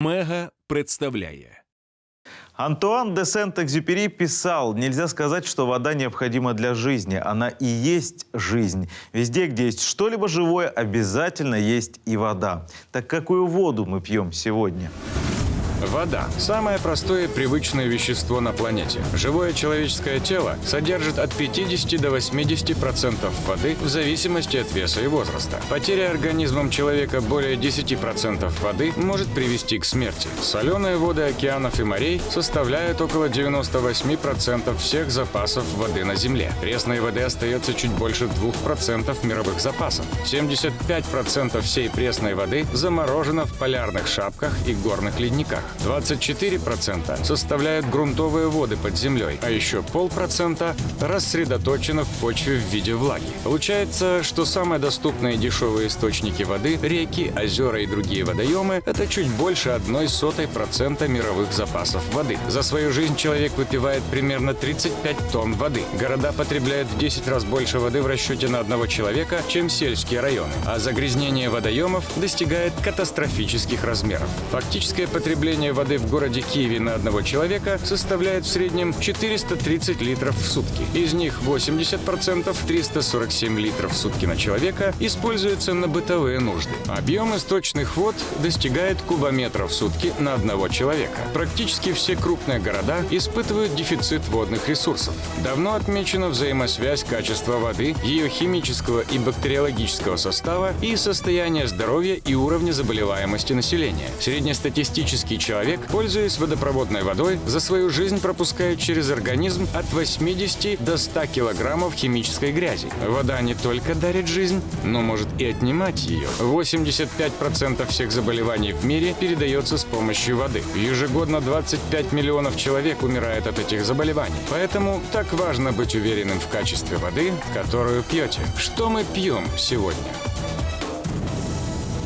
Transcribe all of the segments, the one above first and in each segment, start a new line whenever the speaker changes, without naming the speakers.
Мега представляє
Антуан де Сент-Экзюпери писал, нельзя сказать, что вода необходима для жизни. Она и есть жизнь. Везде, где есть что-либо живое, обязательно есть и вода. Так какую воду мы пьем сегодня?
Вода – самое простое и привычное вещество на планете. Живое человеческое тело содержит от 50 до 80% воды в зависимости от веса и возраста. Потеря организмом человека более 10% воды может привести к смерти. Соленые воды океанов и морей составляют около 98% всех запасов воды на Земле. Пресной воды остается чуть больше 2% мировых запасов. 75% всей пресной воды заморожено в полярных шапках и горных ледниках. 24% составляют грунтовые воды под землей, а еще полпроцента рассредоточено в почве в виде влаги. Получается, что самые доступные дешевые источники воды – реки, озера и другие водоемы – это чуть больше одной сотой процента мировых запасов воды. За свою жизнь человек выпивает примерно 35 тонн воды. Города потребляют в 10 раз больше воды в расчете на одного человека, чем сельские районы. А загрязнение водоемов достигает катастрофических размеров. Фактическое потребление воды в городе Киеве на одного человека составляет в среднем 430 литров в сутки. Из них 80% 347 литров в сутки на человека используется на бытовые нужды. Объем источных вод достигает кубометра в сутки на одного человека. Практически все крупные города испытывают дефицит водных ресурсов. Давно отмечена взаимосвязь качества воды, ее химического и бактериологического состава и состояния здоровья и уровня заболеваемости населения. Среднестатистический человек, пользуясь водопроводной водой, за свою жизнь пропускает через организм от 80 до 100 килограммов химической грязи. Вода не только дарит жизнь, но может и отнимать ее. 85% всех заболеваний в мире передается с помощью воды. Ежегодно 25 миллионов человек умирает от этих заболеваний. Поэтому так важно быть уверенным в качестве воды, которую пьете. Что мы пьем сегодня?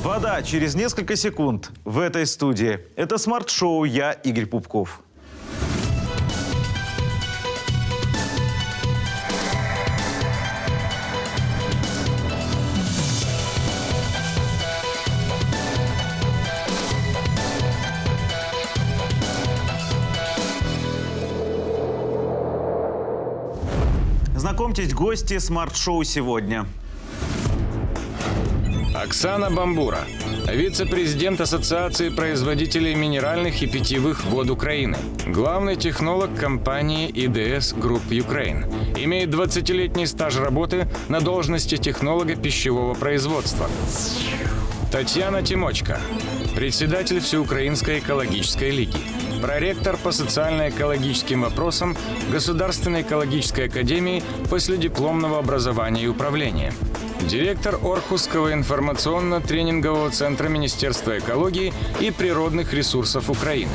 Вода через несколько секунд в этой студии. Это смарт-шоу «Я Игорь Пупков». Знакомьтесь, гости смарт-шоу сегодня.
Оксана Бамбура, вице-президент Ассоциации производителей минеральных и питьевых вод Украины, главный технолог компании ИДС Групп Юкрейн, имеет 20-летний стаж работы на должности технолога пищевого производства. Татьяна Тимочка, председатель Всеукраинской экологической лиги, проректор по социально-экологическим вопросам Государственной экологической академии последипломного образования и управления, директор Орхусского информационно-тренингового центра Министерства экологии и природных ресурсов Украины.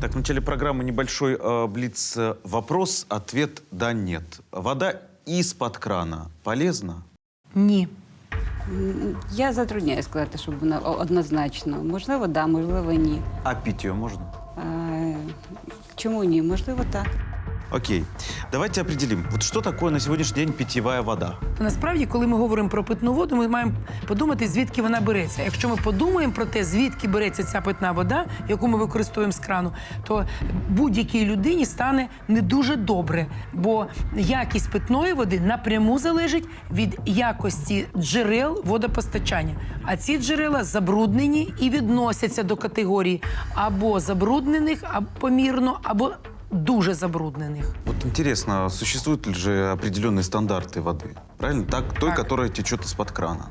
Так, в начале программы небольшой э, блиц э, вопрос, ответ да нет. Вода из-под крана полезна?
Ні.
М, Я затрудняю сказати, щоб вона о- однозначно. Можливо, да, можливо, ні.
А пить ее можно?
Е, Чому ні? Можливо, так.
Окей. Давайте определим, вот что такое на сегодняшний день питьевая вода?
Насправді, коли ми говоримо про питну воду, ми маємо подумати, звідки вона береться. Якщо ми подумаємо про те, звідки береться ця питна вода, яку ми використовуємо з крану, то будь-якій людині стане не дуже добре, бо якість питної води напряму залежить від якості джерел водопостачання. А ці джерела забруднені і відносяться до категорії або забруднених, або помірно, або дуже забруднених.
Вот интересно, существуют ли же определенные стандарты воды? Правильно? Так, той,
Так.
которая течет из-под крана.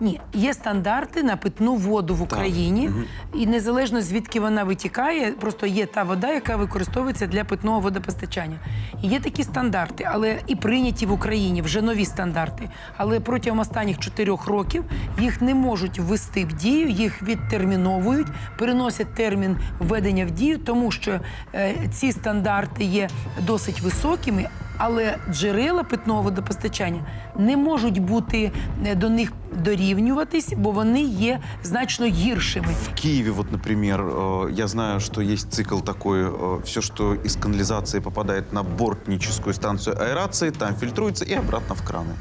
Ні, є стандарти на питну воду в Україні, і незалежно звідки вона витікає, просто є та вода, яка використовується для питного водопостачання. І є такі стандарти, але і прийняті в Україні вже нові стандарти. Але протягом останніх чотирьох років їх не можуть ввести в дію, їх відтерміновують, переносять термін введення в дію, тому що е, ці стандарти є досить високими. Але джерела питного водопостачання не можуть бути е, до них дорівнюватись, бо вони є значно гіршими.
В Киеве, вот, например, э, я знаю, что есть цикл такой, все, что из канализации попадает на бортническую станцию аэрации, там фильтруется и обратно в краны.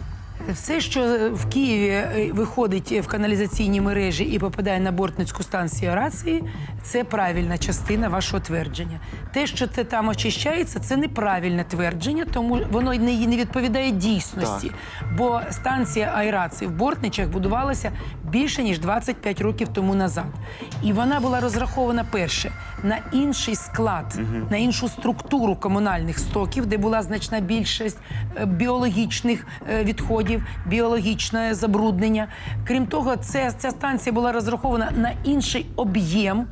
Все, що в Києві е, виходить в каналізаційні мережі і попадає на бортницьку станцію рації, це правильна частина вашого твердження. Те, що це там очищається, це неправильне твердження, тому воно не, не відповідає дійсності. Бо станція аерації в Бортничах будувалася більше ніж 25 років тому назад. І вона була розрахована перше на інший склад, на іншу структуру комунальних стоків, де була значна більшість е, біологічних е, відходів, біологічне забруднення. Крім того, це, ця станція була розрахована на інший об'єм.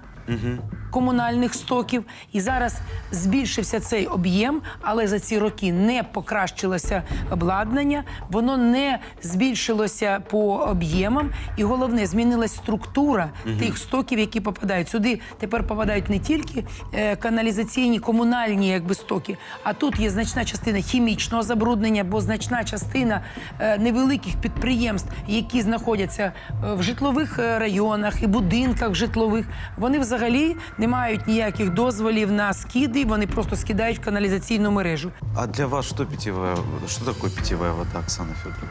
Комунальних стоків. І зараз збільшився цей об'єм, але за ці роки не покращилося обладнання, воно не збільшилося по об'ємам, і головне змінилась структура тих стоків, які попадають. Сюди. Тепер попадають не тільки е, каналізаційні комунальні якби стоки, а тут є значна частина хімічного забруднення, бо значна частина е, невеликих підприємств, які знаходяться е, в житлових е, районах і будинках житлових, вони взагалі не мають ніяких дозволів на скиди, вони просто скидають в каналізаційну мережу.
А для вас что питьевая, что такое питьевая вода, Оксана Федоровна?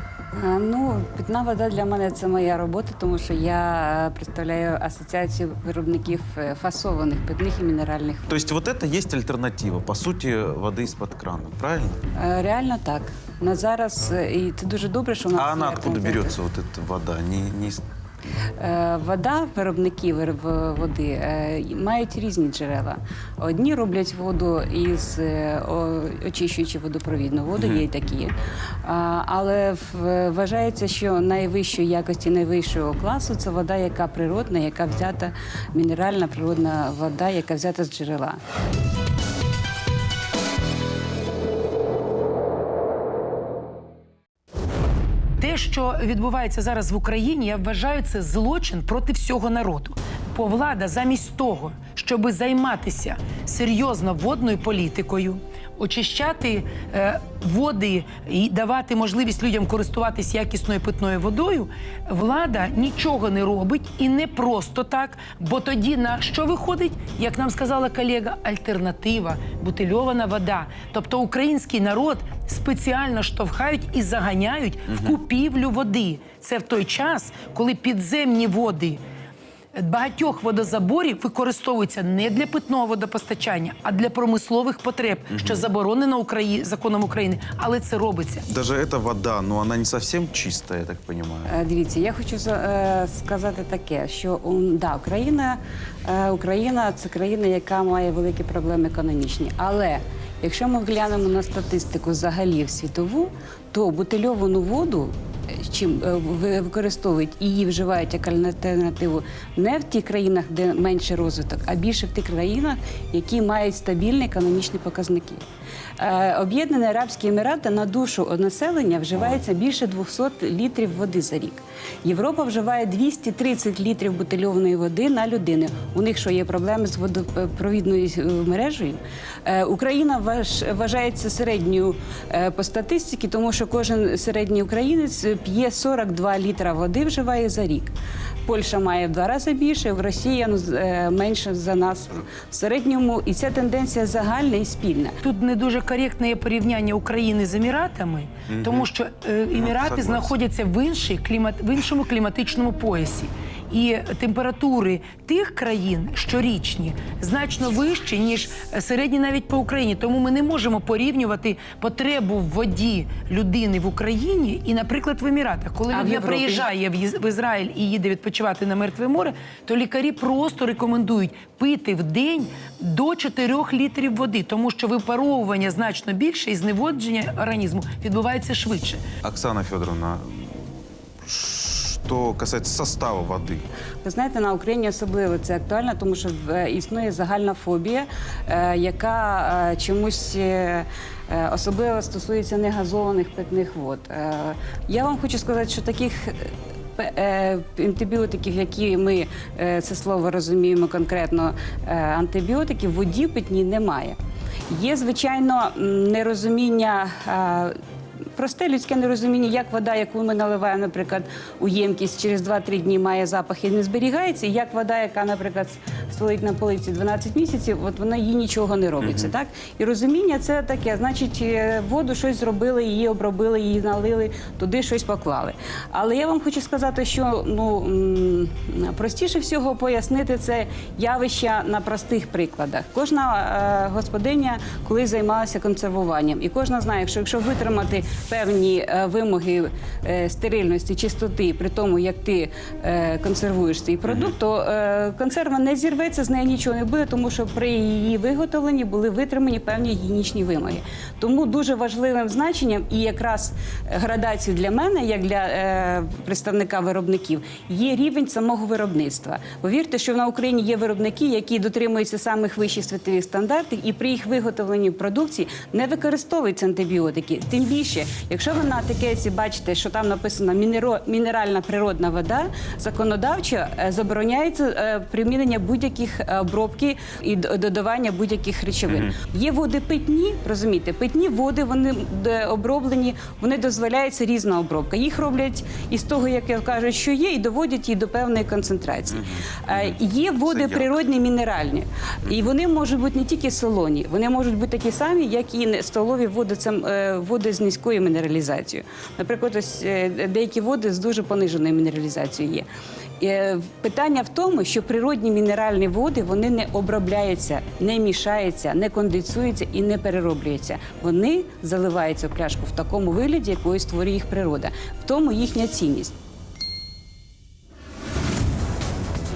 Е, Ну, питна вода для мене це моя робота, тому що я е, представляю асоціацію виробників е, фасованих питних і мінеральних вод.
То есть вот это есть альтернатива, по сути, воды из-под крана, правильно?
Е, Реально так. На зараз е, і це дуже добре, що у нас
А она
є
откуда
альтернатива.
берется, вот эта вода? Не, не...
Е, Вода, виробники води е, мають різні джерела. Одні роблять воду із е, очищуючи водопровідну воду, є й такі. Але вважається, що найвищої якості, найвищого класу це вода, яка природна, яка взята мінеральна природна вода, яка взята з джерела.
Що відбувається зараз в Україні, я вважаю це злочин проти всього народу. Бо влада замість того, щоб займатися серйозно водною політикою, очищати е, води і давати можливість людям користуватись якісною питною водою, влада нічого не робить і не просто так. Бо тоді на що виходить, як нам сказала колега, альтернатива бутильована вода. Тобто український народ спеціально штовхають і заганяють в купівлю води. Це в той час, коли підземні води багатьох водозаборів використовуються не для питного водопостачання, а для промислових потреб, що заборонено Украї... законом України. Але це робиться.
Даже эта вода, но она не совсем чистая, я так понимаю.
Е, Дивіться, я хочу е, сказати таке, що да, Україна, е, Україна це країна, яка має великі проблеми економічні. Але якщо ми глянемо на статистику взагалі в світову, то бутильовану воду. Чим е, ви- використовують і її вживають як альтернативу не в тих країнах, де менше розвиток, а більше в тих країнах, які мають стабільні економічні показники. Е, Об'єднані Арабські Емірати на душу населення вживається більше 200 літрів води за рік. Європа вживає 230 літрів бутильованої води на людину. У них що є проблеми з водопровідною е, мережею. Е, Україна вважається середньою по статистиці, тому що кожен середній українець п'є 42 літра води вживає за рік. Польща має в два рази більше, Росія ну, з- е, менше за нас в середньому, і ця тенденція загальна і спільна.
Тут не дуже коректне є порівняння України з Еміратами, тому що е, Емірати знаходяться в, іншій клімат, в іншому кліматичному поясі. І температури тих країн щорічні значно вищі, ніж середні навіть по Україні. Тому ми не можемо порівнювати потребу в воді людини в Україні і, наприклад, в Еміратах. Коли
А
людина приїжджає в в Ізраїль і їде відпочивати на мертве море, то лікарі просто рекомендують пити в день до 4 літрів води, тому що випаровування значно більше і зневодження організму відбувається швидше.
Оксана Федоровна, что касается состава воды,
Ви знаєте, на Україні особливо це актуально, тому що е, існує загальна фобія, е, яка е, чомусь е, особливо стосується негазованих питних вод. Я вам хочу сказати, що таких. Антибіотиків, які ми це слово розуміємо конкретно, антибіотиків в воді питній немає. Є, звичайно, нерозуміння просте людське нерозуміння, як вода, яку ми наливаємо, наприклад, у ємкість через 2-3 дні має запах і не зберігається, і як вода, яка, наприклад, стоїть на полиці 12 місяців, от вона їй нічого не робиться. Так? І розуміння це таке, значить, е, воду щось зробили, її обробили, її налили, туди щось поклали. Але я вам хочу сказати, що ну простіше всього пояснити це явище на простих прикладах. Кожна е, господиня колись займалася консервуванням, і кожна знає, що якщо витримати певні е, вимоги е, стерильності, чистоти, при тому як ти е, консервуєш цей продукт, то консерва не зірветься, з неї нічого не буде, тому що при її виготовленні були витримані певні гігієнічні вимоги. Тому дуже важливим значенням і якраз градацію для мене, як для представника виробників, є рівень самого виробництва. Повірте, що на Україні є виробники, які дотримуються самих вищих світових стандартів, і при їх виготовленні продукції не використовуються антибіотики. Тим більше, якщо ви на етикетці бачите, що там написано мінеральна природна вода, законодавчо е, забороняється е, примінення будь-яких е, обробки і додавання будь-яких речовин. Є води питні, розумієте, питні води вони оброблені, вони дозволяється різна обробка. Їх роблять із того, як я кажу, що є, і доводять її до певної концентрації. Є води природні мінеральні, і вони можуть бути не тільки солоні, вони можуть бути такі самі, як і столові води, води з низькою мінералізацією. Наприклад, ось е, деякі води з дуже пониженою мінералізацією є. Е, Питання в тому, що природні мінеральні води вони не обробляються, не мішаються, не конденсуються і не перероблюються. Вони заливаються в пляшку в такому вигляді, якою створює їх природа. В тому їхня цінність.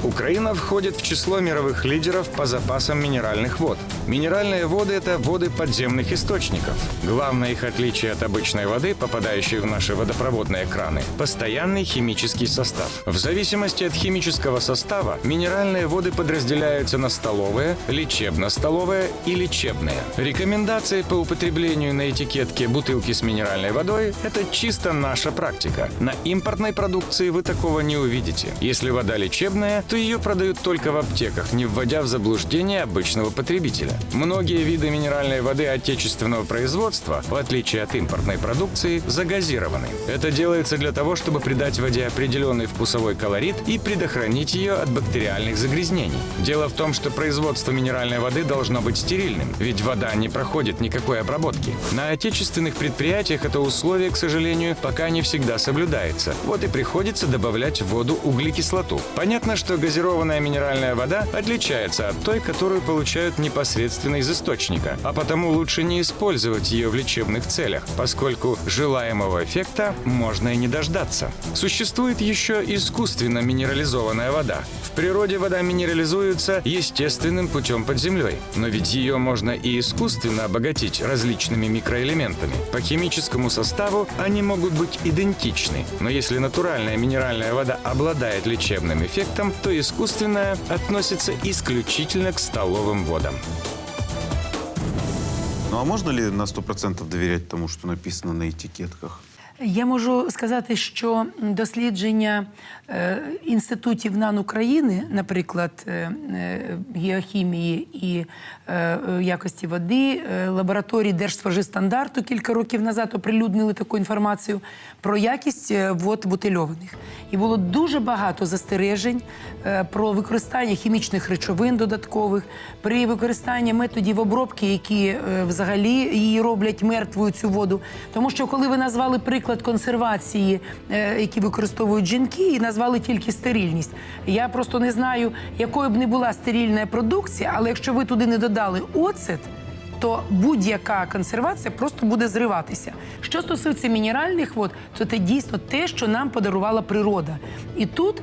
Украина входит в число мировых лидеров по запасам минеральных вод. Минеральные воды – это воды подземных источников. Главное их отличие от обычной воды, попадающей в наши водопроводные краны – постоянный химический состав. В зависимости от химического состава минеральные воды подразделяются на столовые, лечебно-столовые и лечебные. Рекомендации по употреблению на этикетке бутылки с минеральной водой – это чисто наша практика. На импортной продукции вы такого не увидите. Если вода лечебная, то ее продают только в аптеках, не вводя в заблуждение обычного потребителя. Многие виды минеральной воды отечественного производства, в отличие от импортной продукции, загазированы. Это делается для того, чтобы придать воде определенный вкусовой колорит и предохранить ее от бактериальных загрязнений. Дело в том, что производство минеральной воды должно быть стерильным, ведь вода не проходит никакой обработки. На отечественных предприятиях это условие, к сожалению, пока не всегда соблюдается. Вот и приходится добавлять в воду углекислоту. Понятно, что газированная минеральная вода отличается от той, которую получают непосредственно из источника, а потому лучше не использовать ее в лечебных целях, поскольку желаемого эффекта можно и не дождаться. Существует еще искусственно минерализованная вода. В природе вода минерализуется естественным путем под землей, но ведь ее можно и искусственно обогатить различными микроэлементами. По химическому составу они могут быть идентичны, но если натуральная минеральная вода обладает лечебным эффектом, то искусственная относится исключительно к столовым водам.
Ну а можно ли на 100% доверять тому, что написано на этикетках?
Я можу сказати, що дослідження е, інститутів НАН України, наприклад, е, е, геохімії і якості води, лабораторії Держспоживстандарту кілька років назад оприлюднили таку інформацію про якість вод бутильованих. І було дуже багато застережень про використання хімічних речовин додаткових, при використанні методів обробки, які взагалі її роблять мертвою цю воду. Тому що коли ви назвали приклад консервації, е, які використовують жінки, і назвали тільки стерильність. Я просто не знаю, якою б не була стерильна продукція, але якщо ви туди не додали оцет. То будь-яка консервація просто буде зриватися. Що стосується мінеральних вод, то це дійсно те, що нам подарувала природа. І тут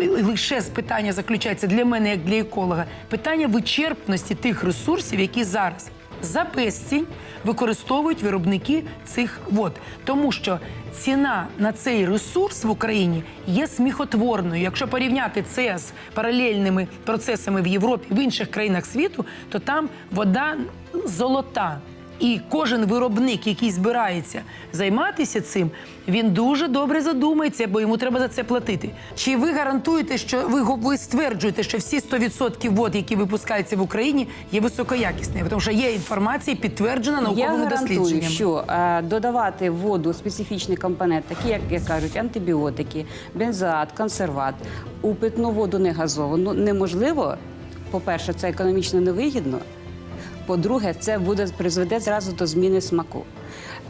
е, лише питання заключається для мене, як для еколога, питання вичерпності тих ресурсів, які зараз за безцінь використовують виробники цих вод. Тому що ціна на цей ресурс в Україні є сміхотворною. Якщо порівняти це з паралельними процесами в Європі, в інших країнах світу, то там вода золота. І кожен виробник, який збирається займатися цим, він дуже добре задумається, бо йому треба за це платити. Чи ви гарантуєте, що ви, ви стверджуєте, що всі 100% вод, які випускаються в Україні, є високоякісними? Тому що є інформація, підтверджена
Я
науковими
гарантую,
дослідженнями.
що е, додавати в воду специфічні компоненти, такі як, як кажуть, антибіотики, бензоат, консерват, у питну воду не газовану неможливо. По-перше, це економічно невигідно. По-друге, це буде призведе зразу до зміни смаку.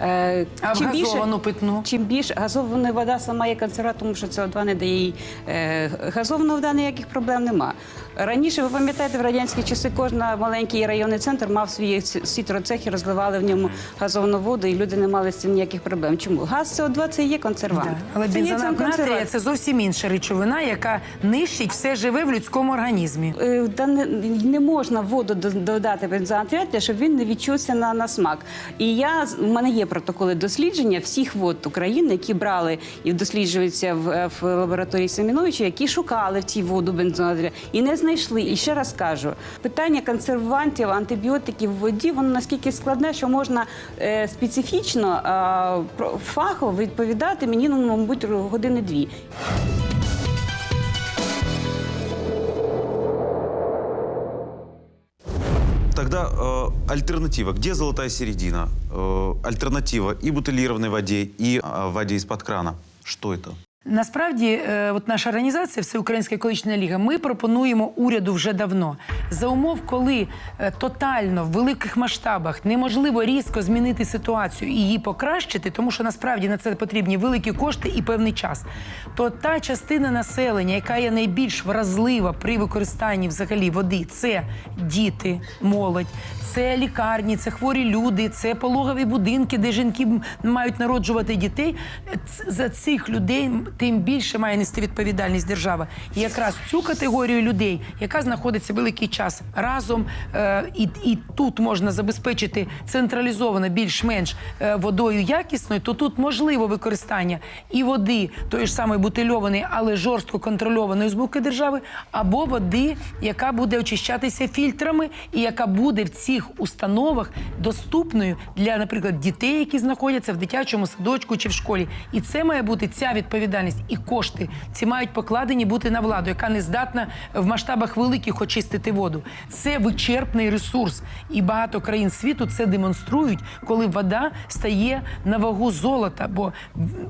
Е,
А в газовану питну?
Чим більше газована вода сама є канцера, тому що СО2 не дає їй е, газована вода, ніяких проблем нема. Раніше ви пам'ятаєте, в радянські часи кожен маленький районний центр мав свій сітроцех і розливали в ньому газовну воду, і люди не мали з цим ніяких проблем. Чому газ СО2 це є консервант.
Да. Але
це є
бензонат
сам
натрія
консервант.
це зовсім інша речовина, яка нищить все живе в людському організмі.
Е, Та не, не можна воду додати бензоатріатля, щоб він не відчувся на, на смак. І я в мене є протоколи дослідження всіх вод України, які брали і досліджуються в, в лабораторії Семеновича, які шукали в цій воду бензоатріатля і не знайшли. І ще раз кажу, питання консервантів, антибіотиків в воді воно наскільки складне, що можна е, специфічно е, про- фахово відповідати мінімум, мабуть, години дві.
Тогда э, альтернатива. Где золотая середина? Э, альтернатива и бутылированной воде, и э, воде из-под крана. Что это?
Насправді, е, от наша організація, Всеукраїнська екологічна ліга, ми пропонуємо уряду вже давно за умов, коли е, тотально в великих масштабах неможливо різко змінити ситуацію і її покращити, тому що насправді на це потрібні великі кошти і певний час. То та частина населення, яка є найбільш вразлива при використанні взагалі води, це діти, молодь, це лікарні, це хворі люди, це пологові будинки, де жінки мають народжувати дітей. За цих людей тим більше має нести відповідальність держава. І якраз цю категорію людей, яка знаходиться великий час разом, е, і, і тут можна забезпечити централізовано більш-менш е, водою якісною, то тут можливо використання і води, тої ж самої бутильованої, але жорстко контрольованої з боку держави, або води, яка буде очищатися фільтрами, і яка буде в цих установах доступною для, наприклад, дітей, які знаходяться в дитячому садочку чи в школі. І це має бути ця відповідальність і кошти. Ці мають покладені бути на владу, яка не здатна в масштабах великих очистити воду. Це вичерпний ресурс, і багато країн світу це демонструють, коли вода стає на вагу золота. Бо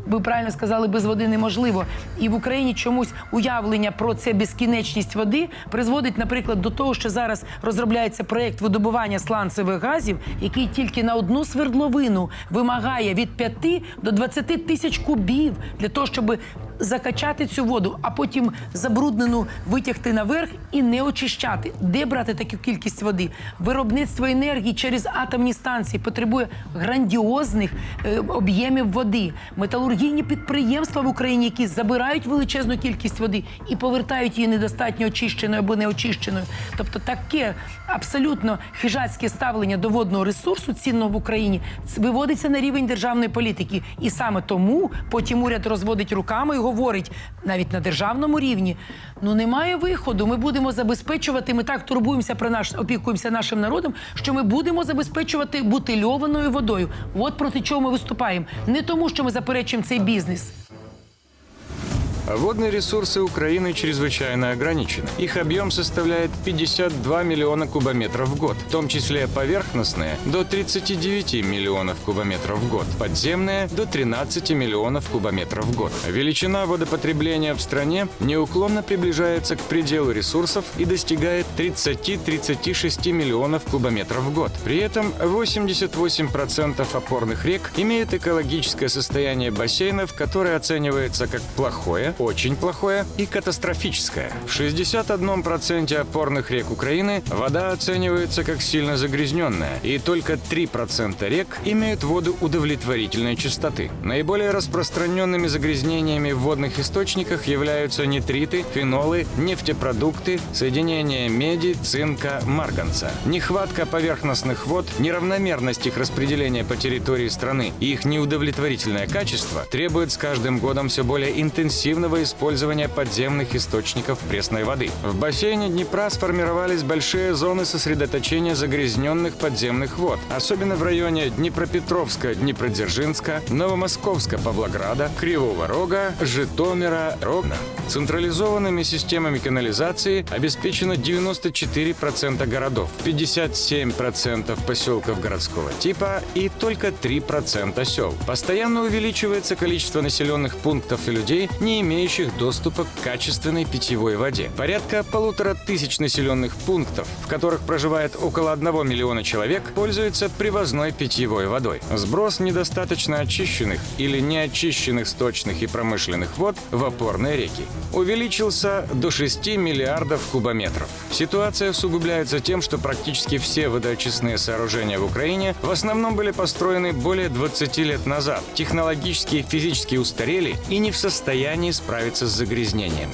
ви правильно сказали, без води неможливо. І в Україні чомусь уявлення про це безкінечність води призводить, наприклад, до того, що зараз розробляється проєкт видобування сланцевих газів, який тільки на одну свердловину вимагає від 5 до 20 тисяч кубів для того, щоб закачати цю воду, а потім забруднену витягти наверх і не очищати. Де брати таку кількість води? Виробництво енергії через атомні станції потребує грандіозних е, об'ємів води. Металургійні підприємства в Україні, які забирають величезну кількість води і повертають її недостатньо очищеною або неочищеною. Тобто таке абсолютно хижацьке ставлення до водного ресурсу цінного в Україні виводиться на рівень державної політики. І саме тому потім уряд розводить руками говорить навіть на державному рівні: ну немає виходу. Ми будемо забезпечувати. Ми так турбуємося про наш опікуємося нашим народом, що ми будемо забезпечувати бутильованою водою. От проти чого ми виступаємо. Не тому, що ми заперечуємо цей бізнес.
Водные ресурсы Украины чрезвычайно ограничены. Их объем составляет 52 миллиона кубометров в год, в том числе поверхностные – до 39 миллионов кубометров в год, подземные – до 13 миллионов кубометров в год. Величина водопотребления в стране неуклонно приближается к пределу ресурсов и достигает 30-36 миллионов кубометров в год. При этом 88% опорных рек имеют экологическое состояние бассейнов, которое оценивается как плохое, очень плохое и катастрофическое. В 61% опорных рек Украины вода оценивается как сильно загрязненная, и только 3% рек имеют воду удовлетворительной чистоты. Наиболее распространенными загрязнениями в водных источниках являются нитриты, фенолы, нефтепродукты, соединения меди, цинка, марганца. Нехватка поверхностных вод, неравномерность их распределения по территории страны и их неудовлетворительное качество требует с каждым годом все более интенсивных активного использования подземных источников пресной воды. В бассейне Днепра сформировались большие зоны сосредоточения загрязненных подземных вод, особенно в районе Днепропетровска, Днепродзержинска, Новомосковска, Павлограда, Кривого Рога, Житомира, Ровно. Централизованными системами канализации обеспечено 94% городов, 57% поселков городского типа и только 3% сел. Постоянно увеличивается количество населенных пунктов и людей, не имеющих доступа к качественной питьевой воде. Порядка полутора тысяч населенных пунктов, в которых проживает около 1 миллиона человек, пользуются привозной питьевой водой. Сброс недостаточно очищенных или неочищенных сточных и промышленных вод в опорные реки увеличился до 6 миллиардов кубометров. Ситуация усугубляется тем, что практически все водоочистные сооружения в Украине в основном были построены более 20 лет назад, технологически и физически устарели и не в состоянии справиться с загрязнением.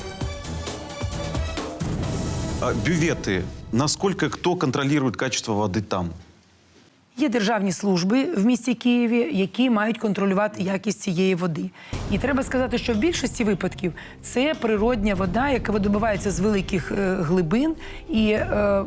А бюветы. Насколько кто контролирует качество воды там?
Є державні служби в місті Києві, які мають контролювати якість цієї води. І треба сказати, що в більшості випадків це природня вода, яка видобувається з великих е, глибин. І е,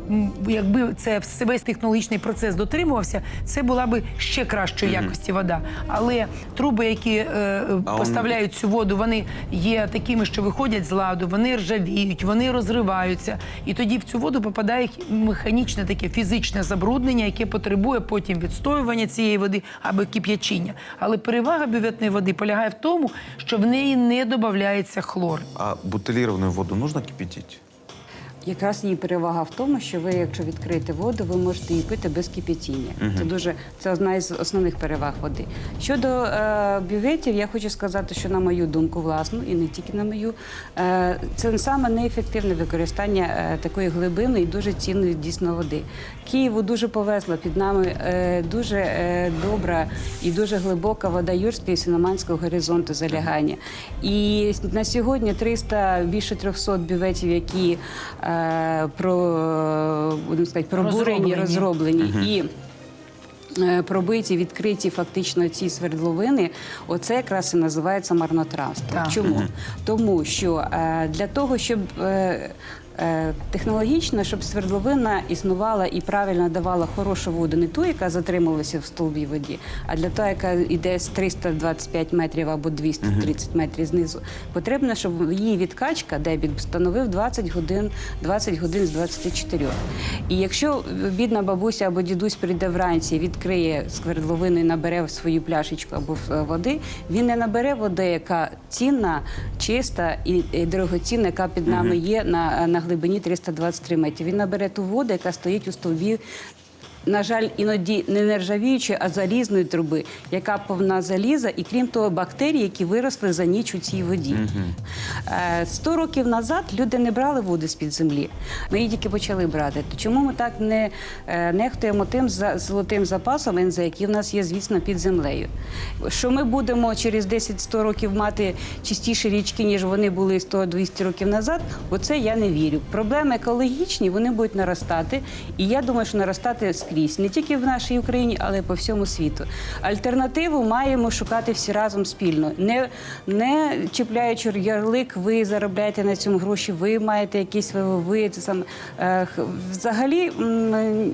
якби це весь технологічний процес дотримувався, це була би ще кращої якості вода. Але труби, які е, поставляють цю воду, вони є такими, що виходять з ладу, вони ржавіють, вони розриваються. І тоді в цю воду попадає механічне таке фізичне забруднення, яке потребує потім відстоювання цієї води або кип'ячіння. Але перевага бюветної води полягає в тому, що в неї не додається хлор.
А бутиліровану воду можна кипятить?
Якраз її перевага в тому, що ви, якщо відкриєте воду, ви можете її пити без кипятіння. Це дуже це одна із основних переваг води. Щодо е, бюветів, я хочу сказати, що на мою думку, власну, і не тільки на мою, е, це саме неефективне використання е, такої глибини і дуже цінної дійсно води. Києву дуже повезло під нами е, дуже е, добра і дуже глибока вода Юрського і Синоманського горизонту залягання. І на сьогодні 300, більше 300 бюветів, які е, про, будемо сказати, пробурені,
Розроблені.
розроблені і е, пробиті, відкриті фактично ці свердловини, оце якраз і називається марнотравство.
Так.
Чому? Тому що е, для того, щоб е, е, технологічно, щоб свердловина існувала і правильно давала хорошу воду, не ту, яка затрималася в стовбі воді, а для того, яка йде з 325 метрів або 230 метрів знизу, потрібно, щоб її відкачка, дебіт становив 20 годин, 20 годин з 24. І якщо бідна бабуся або дідусь прийде вранці, відкриє свердловину і набере в свою пляшечку або е, води, він не набере води, яка цінна, чиста і, і дорогоцінна, яка під нами є на, на глибині 323 метрів. Він набере ту воду, яка стоїть у стовбі. На жаль, іноді не нержавіючої, а залізної труби, яка повна заліза, і крім того, бактерії, які виросли за ніч у цій воді. Е, Сто років назад люди не брали воду з-під землі. Ми її тільки почали брати. То чому ми так не е, нехтуємо тим золотим запасом НЗ, який в нас є, звісно, під землею? Що ми будемо через 10-100 років мати чистіші річки, ніж вони були 100-200 років назад, оце я не вірю. Проблеми екологічні, вони будуть наростати. І я думаю, що наростати скрізь, не тільки в нашій Україні, але й по всьому світу. Альтернативу маємо шукати всі разом спільно, не, не чіпляючи ярлик, ви заробляєте на цьому гроші, ви маєте якісь ви, це саме. Взагалі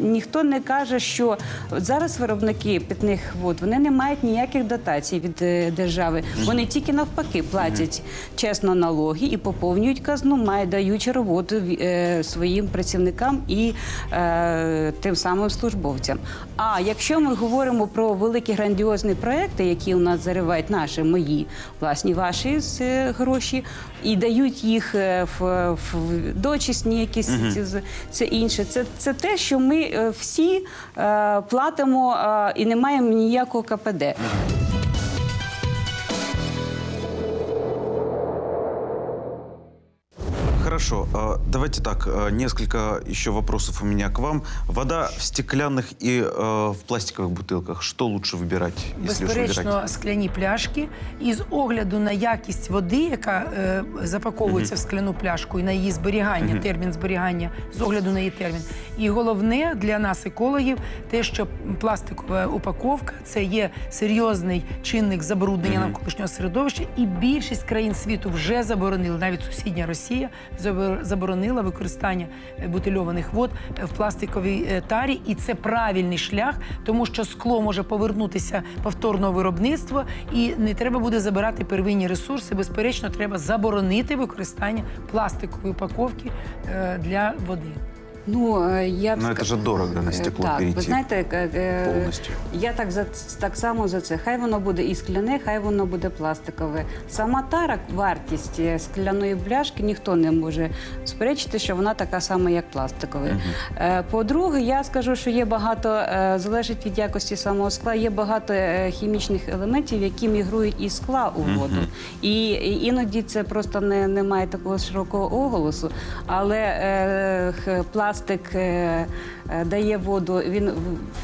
ніхто не каже, що зараз виробники питних вод вони не мають ніяких дотацій від е, держави. Вони тільки навпаки платять чесно налоги і поповнюють казну, мають даючи роботу е, своїм працівникам і е, тим самим службовцям. А якщо ми говоримо про великі грандіозні проекти, які у нас заривають наші мої власні ваші з, е, гроші, і дають їх е, в, в дочисні якісь угу. з- це інше. Це, це те, що ми е, всі е, платимо е, і не маємо ніякого КПД.
Хорошо.
Хорошо, а, давайте так, а, несколько еще вопросов у меня к вам. Вода в стеклянных и э, в пластиковых бутылках. Что лучше выбирать, если уж
Безперечно,
выбирать?
скляні пляшки. І з огляду на якість води, яка е, запаковується в скляну пляшку, і на її зберігання, термін зберігання, з огляду на її термін. І головне для нас, екологів, те, що пластикова упаковка це є серйозний чинник забруднення навколишнього середовища, і більшість країн світу вже заборонили, навіть сусідня Росія забор- заборонила використання е, бутильованих вод е, в пластиковій е, тарі, і це правильний шлях, тому що скло може повернутися повторного виробництва, і не треба буде забирати первинні ресурси. Безперечно, треба заборонити використання пластикової упаковки для води.
Ну, е, я б ска-
это же дорого на
Е,
стекло
так,
перейти.
Ви знаєте, е,
повністю.
я так за так само за це. Хай воно буде і скляне, хай воно буде пластикове. Сама тара, вартість скляної пляшки, ніхто не може сперечити, що вона така сама, як пластиковий. Е, По-друге, я скажу, що є багато, залежить від якості самого скла, є багато хімічних елементів, які мігрують із скла у воду. І, і іноді це просто не, не має такого широкого оголосу. Але е, х- пластик дає воду. Він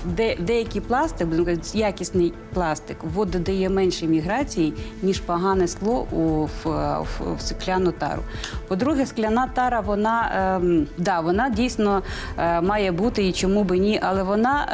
де, деякий пластик, будемо казати, якісний пластик, воду дає менше міграції, ніж погане скло у в, в, в скляну тару. По-друге, скляна тара, вона ем, да, вона дійсно е, має бути і чому би ні, але вона,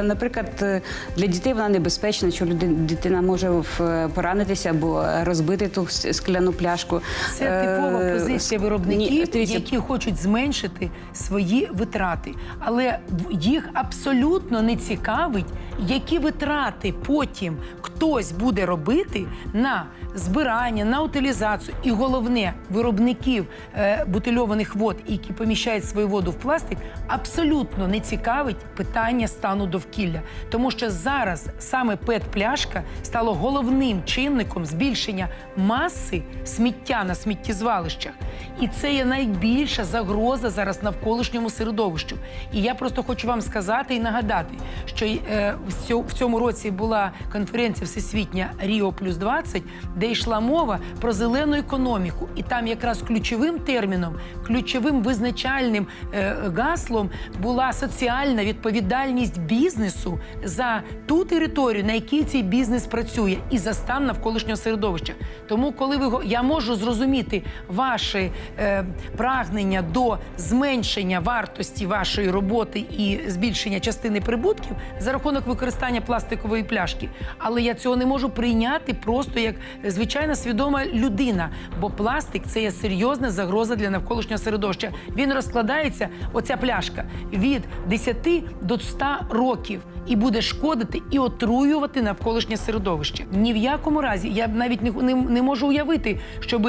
е, наприклад, е, для дітей вона небезпечна, що людина, дитина може в- поранитися або розбити ту скляну пляшку.
Це типова
Е,
позиція виробників,
дивіться,
які хочуть зменшити свої витрати. Але в- їх абсолютно не цікавить, які витрати потім хтось буде робити на збирання, на утилізацію. І головне, виробників е, бутильованих вод, які поміщають свою воду в пластик, абсолютно не цікавить питання стану довкілля. Тому що зараз саме ПЕТ-пляшка стало головним чинником збільшення маси сміття на сміттєзвалищах. І це є найбільша загроза зараз навколишньому середовищу. І я просто хочу вам сказати і нагадати, що е, в цьому році була конференція всесвітня Ріо плюс 20, де йшла мова про зелену економіку. І там якраз ключовим терміном, ключовим визначальним е, гаслом була соціальна відповідальність бізнесу за ту територію, на якій цей бізнес працює, і за стан навколишнього середовища. Тому, коли ви я можу зрозуміти ваші е, прагнення до зменшення вартості вашої роботи і збільшення частини прибутків за рахунок використання пластикової пляшки, але я цього не можу прийняти просто як звичайна свідома людина, бо пластик це є серйозна загроза для навколишнього середовища. Він розкладається, оця пляшка, від 10 до 100 років і буде шкодити і отруювати навколишнє середовище. Ні в якому разі я б навіть не, не, не можу уявити, щоб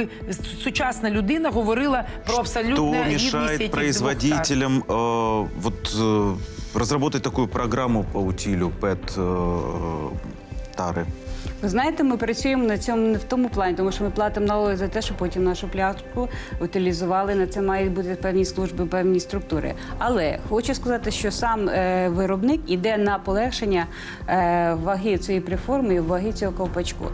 сучасна людина говорила про
Что
абсолютно рівність
мешает
цих двох тар.
производителям э, вот э, разработать такую программу по утилю ПЭТ э, тары?
Ви знаєте, ми працюємо на цьому не в тому плані, тому що ми платимо налоги за те, щоб потім нашу пляшку утилізували. На це мають бути певні служби, певні структури. Але хочу сказати, що сам е, виробник іде на полегшення е, ваги цієї приформи і ваги цього ковпачку.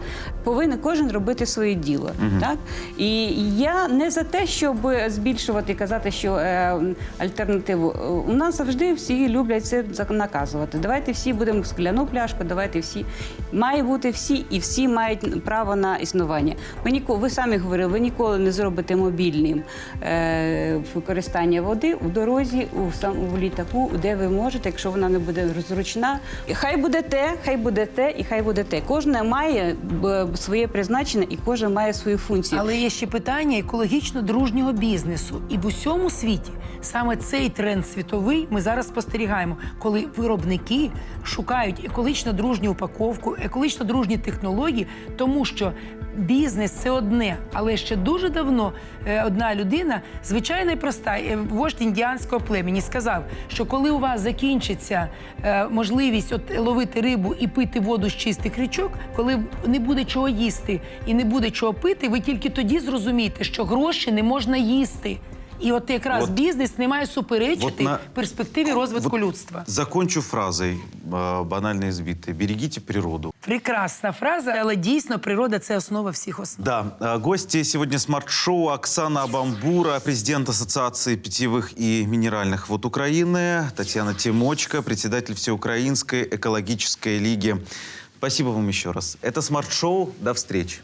Повинен кожен робити своє діло. Так? І я не за те, щоб збільшувати і казати, що е, альтернативу. У нас завжди всі люблять це наказувати. Давайте всі будемо скляну пляшку, давайте всі. Має бути всі, і всі мають право на існування. Ви ніколи, ви самі говорили, ви ніколи не зробите мобільним е, використання води в дорозі, у сам у літаку, де ви можете, якщо вона не буде зручна. Хай буде те, хай буде те, і хай буде те. Кожна має своє призначення, і кожен має свою функцію.
Але є ще питання екологічно дружнього бізнесу. І в усьому світі саме цей тренд світовий ми зараз спостерігаємо, коли виробники шукають екологічно дружню упаковку, екологічно дружні технології, тому що бізнес це одне, але ще дуже давно е, одна людина, звичайна і проста, е, вождь індіанського племені, сказав, що коли у вас закінчиться е, можливість от ловити рибу і пити воду з чистих річок, коли не буде чого їсти і не буде чого пити, ви тільки тоді зрозумієте, що гроші не можна їсти. І от якраз
От-
бізнес не має суперечити
от на-
перспективі розвитку
Вот
людства.
Закончу фразой, э, банально избитой. Берегите природу.
Прекрасна фраза, але дійсно природа це основа всіх основ.
Да, э, гости сегодня смарт-шоу Оксана Бамбура, президент Ассоциации питьевых и минеральных вод Украины, Татьяна Тимочка, председатель Всеукраинской экологической лиги. Спасибо вам еще раз. Это смарт-шоу. До встречи.